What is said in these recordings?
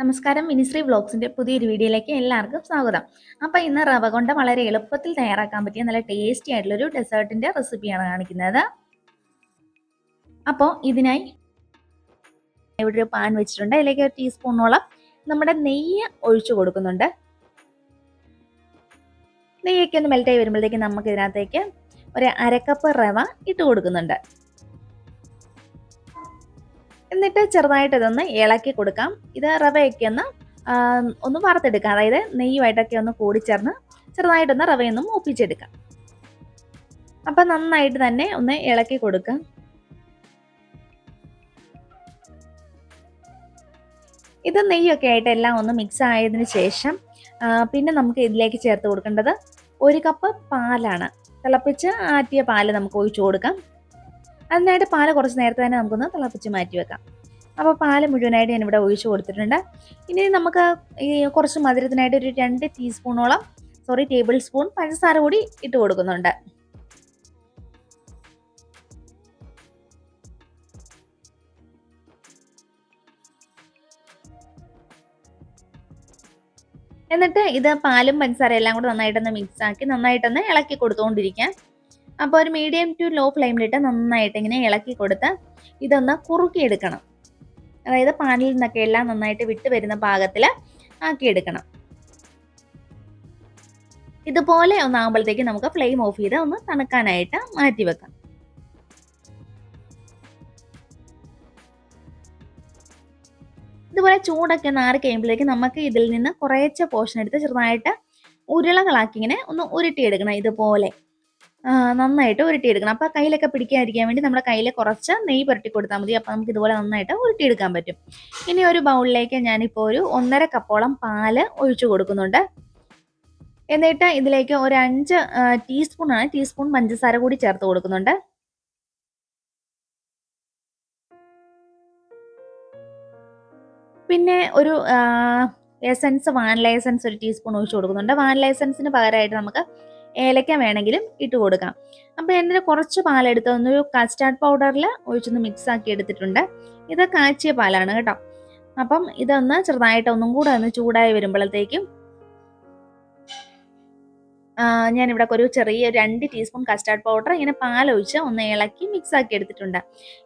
നമസ്കാരം മിനിശ്രീ വ്ളോഗ്സിന്റെ പുതിയൊരു വീഡിയോയിലേക്ക് എല്ലാവർക്കും സ്വാഗതം. അപ്പോൾ ഇന്ന് റവ കൊണ്ട് വളരെ എളുപ്പത്തിൽ തയ്യാറാക്കാൻ പറ്റിയ നല്ല ടേസ്റ്റി ആയിട്ടുള്ളൊരു ഡെസേർട്ടിന്റെ റെസിപ്പിയാണ് കാണിക്കുന്നത്. അപ്പോൾ ഇതിനായി ഇവിടെ ഒരു പാൻ വെച്ചിട്ടുണ്ട്. അതിലേക്ക് ഒരു ടീസ്പൂണോളം നമ്മുടെ നെയ്യ് ഒഴിച്ചു കൊടുക്കുന്നുണ്ട്. നെയ്യൊക്കെ ഒന്ന് മെൽറ്റായി വരുമ്പോഴത്തേക്ക് നമുക്ക് ഇതിനകത്തേക്ക് ഒരു അരക്കപ്പ് റവ ഇട്ട് കൊടുക്കുന്നുണ്ട്. എന്നിട്ട് ചെറുതായിട്ട് ഇതൊന്ന് ഇളക്കി കൊടുക്കാം. ഇത് റവയൊക്കെ ഒന്ന് ഒന്ന് വറുത്തെടുക്കാം. അതായത് നെയ്യുമായിട്ടൊക്കെ ഒന്ന് കൂടിച്ചേർന്ന് ചെറുതായിട്ടൊന്ന് റവയൊന്ന് മൂപ്പിച്ചെടുക്കാം. അപ്പം നന്നായിട്ട് തന്നെ ഒന്ന് ഇളക്കി കൊടുക്കാം. ഇത് നെയ്യൊക്കെ ആയിട്ട് എല്ലാം ഒന്ന് മിക്സ് ആയതിന് ശേഷം പിന്നെ നമുക്ക് ഇതിലേക്ക് ചേർത്ത് കൊടുക്കേണ്ടത് ഒരു കപ്പ് പാലാണ്. തിളപ്പിച്ച് ആറ്റിയ പാൽ നമുക്ക് ഒഴിച്ചു കൊടുക്കാം. അതിനായിട്ട് പാൽ കുറച്ച് നേരത്തെ തന്നെ നമുക്കൊന്ന് തിളപ്പിച്ച് മാറ്റി വെക്കാം. അപ്പോൾ പാൽ മുഴുവനായിട്ട് ഞാൻ ഇവിടെ ഒഴിച്ചു കൊടുത്തിട്ടുണ്ട്. ഇനി നമുക്ക് ഈ കുറച്ച് മധുരത്തിനായിട്ട് ഒരു രണ്ട് ടീസ്പൂണോളം സോറി ടേബിൾ സ്പൂൺ പഞ്ചസാര കൂടി ഇട്ട് കൊടുക്കുന്നുണ്ട്. എന്നിട്ട് ഇത് പാലും പഞ്ചസാര എല്ലാം കൂടെ നന്നായിട്ടൊന്ന് മിക്സ് ആക്കി നന്നായിട്ടൊന്ന് ഇളക്കി കൊടുത്തുകൊണ്ടിരിക്കാം അപ്പോൾ ഒരു മീഡിയം ടു ലോ ഫ്ലെയിമിലിട്ട് നന്നായിട്ട് ഇങ്ങനെ ഇളക്കി കൊടുത്ത് ഇതൊന്ന് കുറുക്കിയെടുക്കണം. അതായത് പാനിൽ നിന്നൊക്കെ എല്ലാം നന്നായിട്ട് വിട്ട് വരുന്ന പാകത്തിൽ ആക്കിയെടുക്കണം. ഇതുപോലെ ഒന്നാകുമ്പോഴത്തേക്ക് നമുക്ക് ഫ്ലെയിം ഓഫ് ചെയ്ത് ഒന്ന് തണുക്കാനായിട്ട് മാറ്റി വെക്കാം. ഇതുപോലെ ചൂടൊക്കെ നാറി കഴിയുമ്പോഴേക്ക് നമുക്ക് ഇതിൽ നിന്ന് കുറേച്ച പോർഷൻ എടുത്ത് ചെറുതായിട്ട് ഉരുളകളാക്കി ഇങ്ങനെ ഒന്ന് ഉരുട്ടിയെടുക്കണം ഇതുപോലെ. നന്നായിട്ട് ഉരുട്ടിയെടുക്കണം. അപ്പോൾ കയ്യിലൊക്കെ പിടിക്കാതിരിക്കാൻ വേണ്ടി നമ്മുടെ കയ്യിൽ കുറച്ച് നെയ്യ് പുരട്ടി കൊടുത്താൽ മതി. അപ്പോൾ നമുക്ക് ഇതുപോലെ നന്നായിട്ട് ഉരുട്ടിയെടുക്കാൻ പറ്റും. ഇനി ഒരു ബൗളിലേക്ക് ഞാനിപ്പോൾ ഒരു ഒന്നര കപ്പോളം പാൽ ഒഴിച്ചു കൊടുക്കുന്നുണ്ട്. എന്നിട്ട് ഇതിലേക്ക് ഒരു അഞ്ച് ടീസ്പൂണാണ് ടീസ്പൂൺ പഞ്ചസാര കൂടി ചേർത്ത് കൊടുക്കുന്നുണ്ട്. പിന്നെ ഒരു എസൻസ് വാനില എസൻസ് ഒരു ടീസ്പൂൺ ഒഴിച്ചു കൊടുക്കുന്നുണ്ട്. വാനില എസൻസിന് പകരമായിട്ട് നമുക്ക് ഏലക്ക വേണമെങ്കിലും ഇട്ട് കൊടുക്കാം. അപ്പോൾ എന്റെ കുറച്ച് പാലെടുത്ത് ഒന്നൊരു കസ്റ്റാർഡ് പൗഡറിൽ ഒഴിച്ചൊന്ന് മിക്സ് ആക്കി എടുത്തിട്ടുണ്ട്. ഇത് കാച്ചിയ പാലാണ് കേട്ടോ. അപ്പം ഇതൊന്ന് ചെറുതായിട്ട് ഒന്നും കൂടെ ഒന്ന് ചൂടായി വരുമ്പോഴത്തേക്കും ഞാനിവിടെ ഒരു ചെറിയ രണ്ട് ടീസ്പൂൺ കസ്റ്റാർഡ് പൗഡർ ഇങ്ങനെ പാലൊഴിച്ച് ഒന്ന് ഇളക്കി മിക്സ് ആക്കി എടുത്തിട്ടുണ്ട്.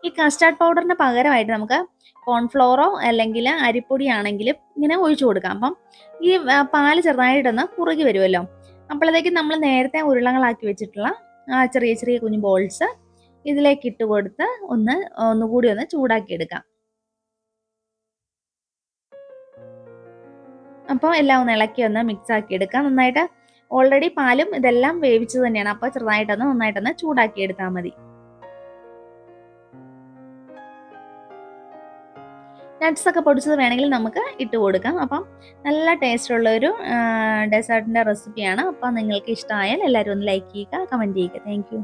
ഈ കസ്റ്റാർഡ് പൗഡറിന് പകരമായിട്ട് നമുക്ക് കോൺഫ്ലോറോ അല്ലെങ്കിൽ അരിപ്പൊടി ആണെങ്കിലും ഇങ്ങനെ ഒഴിച്ചു കൊടുക്കാം. അപ്പം ഈ പാൽ ചെറുതായിട്ടൊന്ന് കുറുകി വരുമല്ലോ. അപ്പോഴത്തേക്കും നമ്മൾ നേരത്തെ ഉരുളകളാക്കി വെച്ചിട്ടുള്ള ചെറിയ ചെറിയ കുഞ്ഞു ബോൾസ് ഇതിലേക്ക് ഇട്ട് കൊടുത്ത് ഒന്ന് ഒന്നുകൂടി ഒന്ന് ചൂടാക്കി എടുക്കാം. അപ്പോൾ എല്ലാം ഒന്ന് ഇളക്കി ഒന്ന് മിക്സ് ആക്കി എടുക്കാം. നന്നായിട്ട് ഓൾറെഡി പാലും ഇതെല്ലാം വേവിച്ചത് തന്നെയാണ്. അപ്പോൾ ചെറുതായിട്ടൊന്ന് നന്നായിട്ടൊന്ന് ചൂടാക്കി എടുത്താൽ മതി. നട്ട്സ് ഒക്കെ പൊടിച്ചത് വേണമെങ്കിൽ നമുക്ക് ഇട്ട് കൊടുക്കാം. അപ്പം നല്ല ടേസ്റ്റ് ഒരു ഡെസേർട്ടിന്റെ റെസിപ്പിയാണ് അപ്പം നിങ്ങൾക്ക് ഇഷ്ടമായാൽ എല്ലാവരും ഒന്ന് ലൈക്ക് ചെയ്യുക കമന്റ് ചെയ്യുക. താങ്ക്